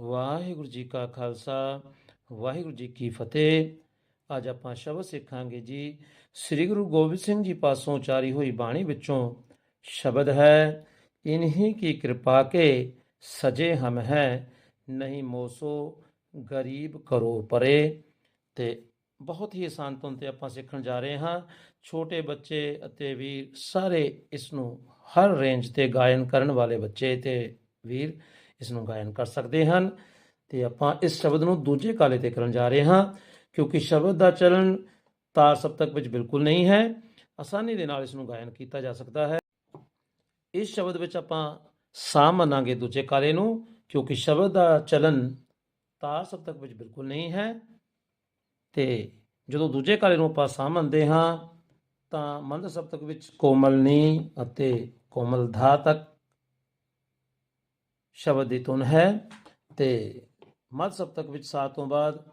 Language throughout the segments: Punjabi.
ਵਾਹਿਗੁਰੂ ਜੀ ਕਾ ਖਾਲਸਾ, ਵਾਹਿਗੁਰੂ ਜੀ ਕੀ ਫਤਿਹ। ਅੱਜ ਆਪਾਂ ਸ਼ਬਦ ਸਿੱਖਾਂਗੇ ਜੀ। ਸ੍ਰੀ ਗੁਰੂ ਗੋਬਿੰਦ ਸਿੰਘ ਜੀ ਪਾਸੋਂ ਉਚਾਰੀ ਹੋਈ ਬਾਣੀ ਵਿੱਚੋਂ ਸ਼ਬਦ ਹੈ, ਇਨਹੀ ਕੀ ਕਿਰਪਾ ਕੇ ਸਜੇ ਹਮ ਹੈ, ਨਹੀਂ ਮੋਸੋ ਗਰੀਬ ਕਰੋ ਪਰੇ। ਤੇ ਬਹੁਤ ਹੀ ਆਸਾਨ ਤੋਂ ਤੇ ਆਪਾਂ ਸਿੱਖਣ ਜਾ ਰਹੇ ਹਾਂ। ਛੋਟੇ ਬੱਚੇ ਅਤੇ ਵੀਰ ਸਾਰੇ ਇਸ ਨੂੰ ਹਰ ਰੇਂਜ ਤੇ ਗਾਇਨ ਕਰਨ ਵਾਲੇ ਬੱਚੇ ਤੇ ਵੀਰ ਇਸ ਨੂੰ ਗਾਇਨ ਕਰ ਸਕਦੇ ਹਨ। ਤੇ ਆਪਾਂ ਇਸ ਸ਼ਬਦ ਨੂੰ ਦੂਜੇ ਕਾਲੇ ਤੇ ਕਰਨ ਜਾ ਰਹੇ ਹਾਂ, ਕਿਉਂਕਿ ਸ਼ਬਦ ਦਾ ਚਲਨ ਤਾਰ ਸਪਤਕ ਵਿੱਚ ਬਿਲਕੁਲ ਨਹੀਂ ਹੈ। ਆਸਾਨੀ ਦੇ ਨਾਲ ਇਸ ਨੂੰ ਗਾਇਨ ਕੀਤਾ ਜਾ ਸਕਦਾ ਹੈ। ਇਸ ਸ਼ਬਦ ਵਿੱਚ ਆਪਾਂ ਸਾ ਮੰਨਾਂਗੇ ਦੂਜੇ ਕਾਲੇ ਨੂੰ, ਕਿਉਂਕਿ ਸ਼ਬਦ ਦਾ ਚਲਨ ਤਾਰ ਸਪਤਕ ਵਿੱਚ ਬਿਲਕੁਲ ਨਹੀਂ ਹੈ। ਤੇ ਜਦੋਂ ਦੂਜੇ ਕਾਲੇ ਨੂੰ ਆਪਾਂ ਸਾ ਮੰਨਦੇ ਹਾਂ, ਤਾਂ ਮੰਦ ਸਪਤਕ ਵਿੱਚ ਕੋਮਲ ਨੀ ਅਤੇ ਕੋਮਲ ਧਾ ਤੱਕ ਸ਼ਬਦ ਦੀ ਧੁਨ ਹੈ ਤੇ ਮੱਧ ਸਪਤਕ ਵਿੱਚ ਸਾ ਤੋਂ ਬਾਅਦ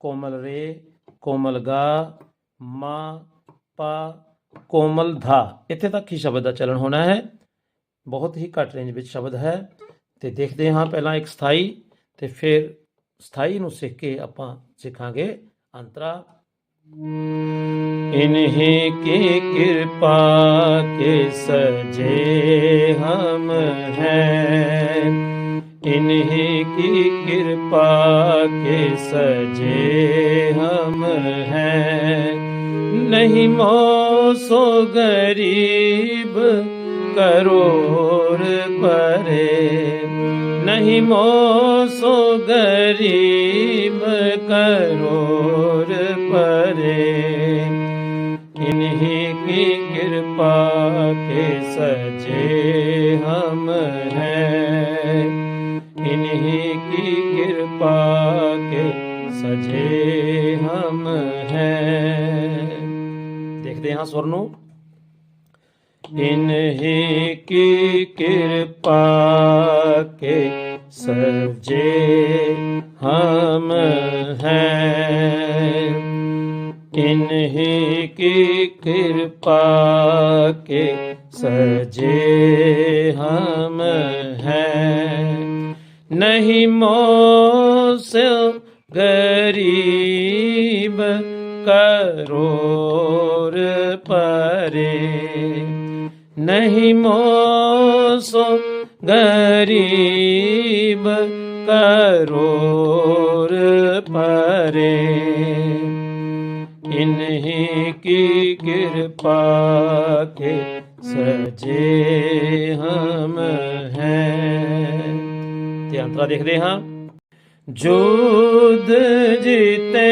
ਕੋਮਲ ਰੇ, ਕੋਮਲ ਗਾ, ਮਾ, ਪਾ, ਕੋਮਲ ਧਾ। ਇੱਥੇ ਤੱਕ ਹੀ ਸ਼ਬਦ ਦਾ ਚਲਣ ਹੋਣਾ ਹੈ। ਬਹੁਤ ਹੀ ਘੱਟ ਰੇਂਜ ਵਿੱਚ ਸ਼ਬਦ ਹੈ। ਤੇ ਦੇਖਦੇ ਹਾਂ ਪਹਿਲਾਂ ਇੱਕ ਸਥਾਈ ਤੇ ਫਿਰ ਸਥਾਈ ਨੂੰ ਸਿੱਖ ਕੇ ਆਪਾਂ ਸਿੱਖਾਂਗੇ ਅੰਤਰਾ। इन्हीं की कृपा के सजे हम हैं इन्हीं की कृपा के सजे हम हैं नहीं मोसो गरीब करोड़ परे नहीं मोसो गरीब करोड़ सजे हम हैं इन्हीं की कृपा के सजे हम हैं देखते हैं स्वर ਨੂੰ इन्हीं की कृपा के सजे हम हैं इन्हीं ਕੀ ਕਿਰਪਾ ਕੇ ਸਜੇ ਹਮ ਹੈ ਨਹੀਂ ਮੋਸਿਲ ਗਰੀਬ ਕਰੋਰ ਪਰੇ ਨਹੀਂ ਮੋਸੋ ਗਰੀਬ ਕਰੋਰ इन्हीं की कृपा के सजे हम हैं ਤੇ ਅੰਤਰਾ ਦੇਖਦੇ ਹਾਂ ਜੋਦ ਜੀਤੇ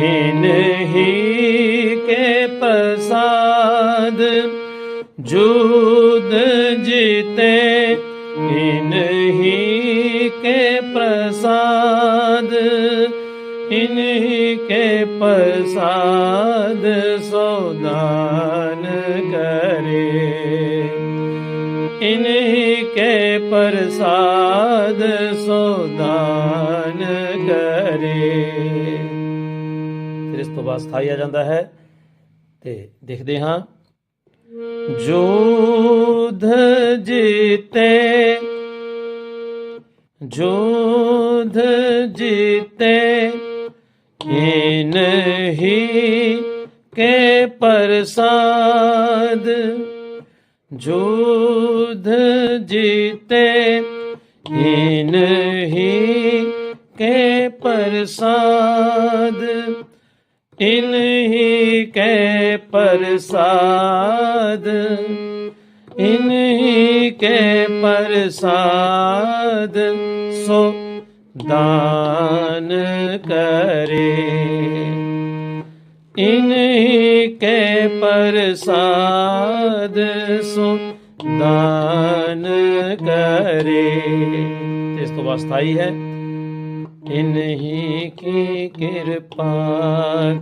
इन्हीं के प्रसाद जूद जीते इन्हीं के प्रसाद इन्हीं के प्रसाद सौदान करे इन्हीं के प्रसाद सौदान करे ਫਿਰ ਇਸ ਤੋਂ ਬਾਅਦ ਸਥਾਈ ਆ ਜਾਂਦਾ ਹੈ ਤੇ ਦੇਖਦੇ ਹਾਂ ਜੋਧ ਜੀਤੇ ਜੋਧ ਜੀਤੇ ਨਹੀਂ ਕੇ ਪ੍ਰਸਾਦ ਜੋਧ ਜੀਤੇ ਇਨਹੀ ਕੇ ਪ੍ਰਸਾਦ ਇਨਹੀ ਕੇ ਪ੍ਰਸਾਦ ਇਨਹੀ ਕੇ ਪ੍ਰਸਾਦ ਸੋ ਦਾਨ ਕਰੇ के प्रसाद सो ਦਾਨ ਕਰੇ ਤੇ ਇਸ ਤੋਂ ਬਾਅਦ ਸਥਾਈ ਹੈ ਇਨਹੀ ਕੀ ਕਿਰਪਾ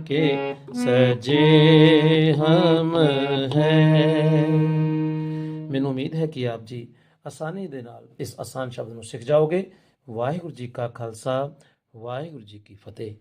ਕੇ ਸਜੇ ਹਮ ਹੈ ਮੈਨੂੰ ਉਮੀਦ ਹੈ ਕਿ ਆਪ ਜੀ ਆਸਾਨੀ ਦੇ ਨਾਲ ਇਸ ਆਸਾਨ ਸ਼ਬਦ ਨੂੰ ਸਿੱਖ ਜਾਓਗੇ ਵਾਹਿਗੁਰੂ ਜੀ ਕਾ ਖਾਲਸਾ ਵਾਹਿਗੁਰੂ ਜੀ ਕੀ ਫਤਿਹ